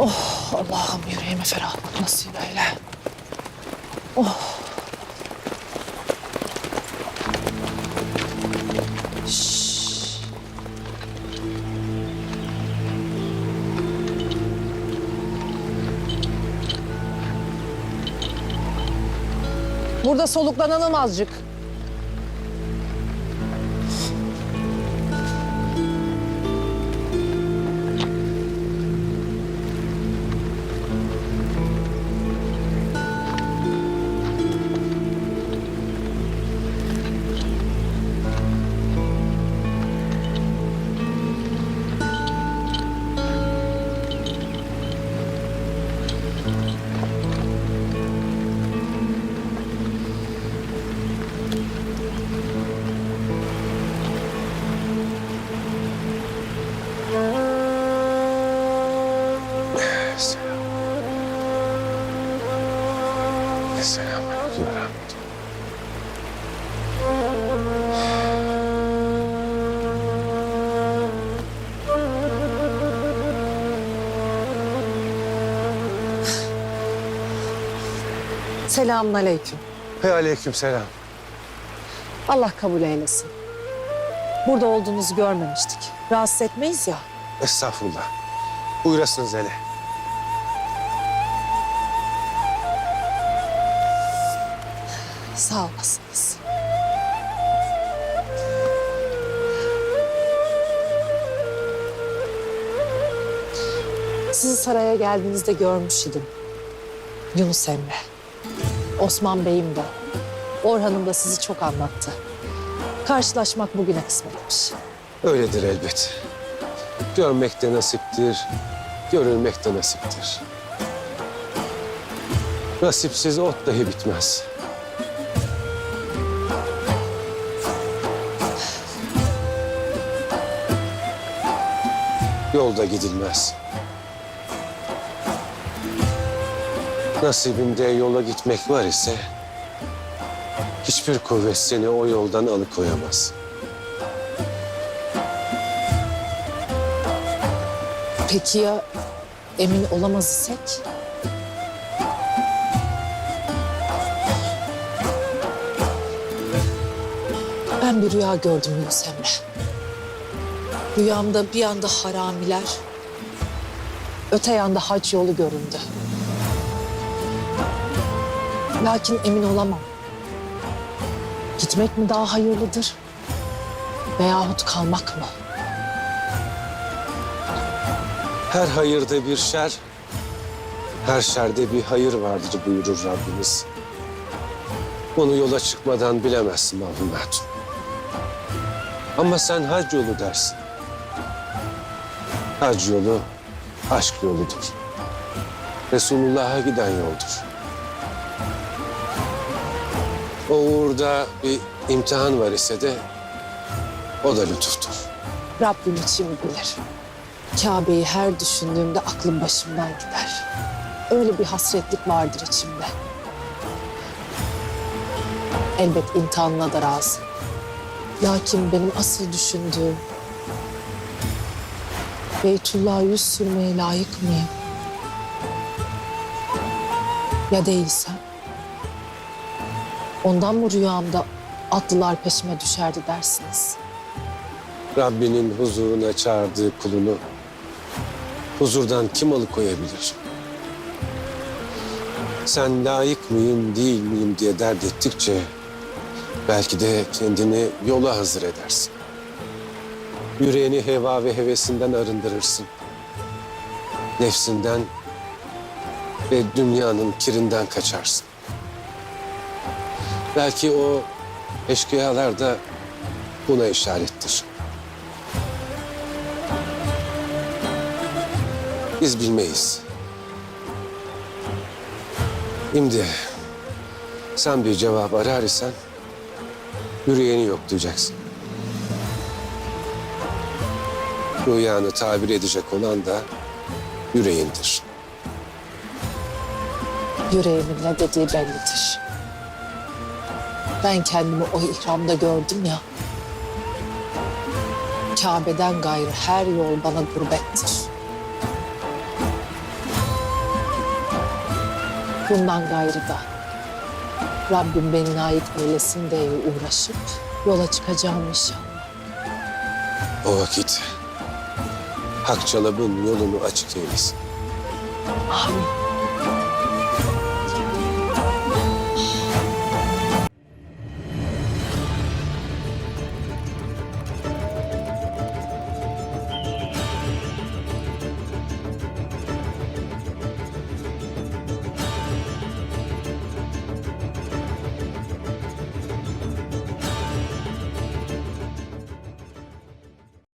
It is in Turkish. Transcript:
Oh Allah'ım yüreğime ferahlık nasip eyle. Oh. Burada soluklanalım azıcık. Selamun aleyküm. Ve aleyküm selam. Allah kabul eylesin. Burada olduğunuzu görmemiştik. Rahatsız etmeyiz ya. Estağfurullah. Buyurasınız hele. Sağ olasınız. Sizi saraya geldiğinizde görmüş idim. Yunus Emre. Osman Bey'im de. Orhan'ım da sizi çok anlattı. Karşılaşmak bugüne kısmetmiş. Öyledir elbet. Görmek de nasiptir, görülmek de nasiptir. Nasipsiz ot dahi bitmez. Yolda gidilmez. Nasibimde yola gitmek var ise... ...hiçbir kuvvet seni o yoldan alıkoyamaz. Peki ya emin olamaz isek? Ben bir rüya gördüm Yunus. Rüyamda bir yanda haramiler, öte yanda hac yolu göründü. Lakin emin olamam. Gitmek mi daha hayırlıdır? Veyahut kalmak mı? Her hayırda bir şer, her şerde bir hayır vardır buyurur Rabbimiz. Bunu yola çıkmadan bilemezsin Hatun. Ama sen hac yolu dersin. Hac yolu aşk yoludur. Resulullah'a giden yoldur. O uğurda bir imtihan var ise de o da lütuftur. Rabbim için bilir. Kabe'yi her düşündüğümde aklım başımdan gider. Öyle bir hasretlik vardır içimde. Elbet imtihanına da razı. Lakin benim asıl düşündüğüm... Beytullah'a yüz sürmeye layık mıyım? Ya değilsem? Ondan mı rüyamda atlılar peşime düşerdi dersiniz? Rabbinin huzuruna çağırdığı kulunu huzurdan kim alıkoyabilir? Sen layık mıyım, değil miyim diye dert ettikçe belki de kendini yola hazır edersin. Yüreğini heva ve hevesinden arındırırsın. Nefsinden ve dünyanın kirinden kaçarsın. Belki o eşkıyalar da buna işarettir. Biz bilmeyiz. Şimdi sen bir cevap arar isen yüreğini yoklayacaksın. Rüyanı tabir edecek olan da yüreğindir. Yüreğimin ne dediği bellidir. Ben kendimi o ihramda gördüm ya. Kabe'den gayrı her yol bana gurbettir. Bundan gayrı da Rabbim beni ait eylesin diye uğraşıp yola çıkacağım inşallah. O vakit Hakçalab'ın yolunu açık eylesin. Amin.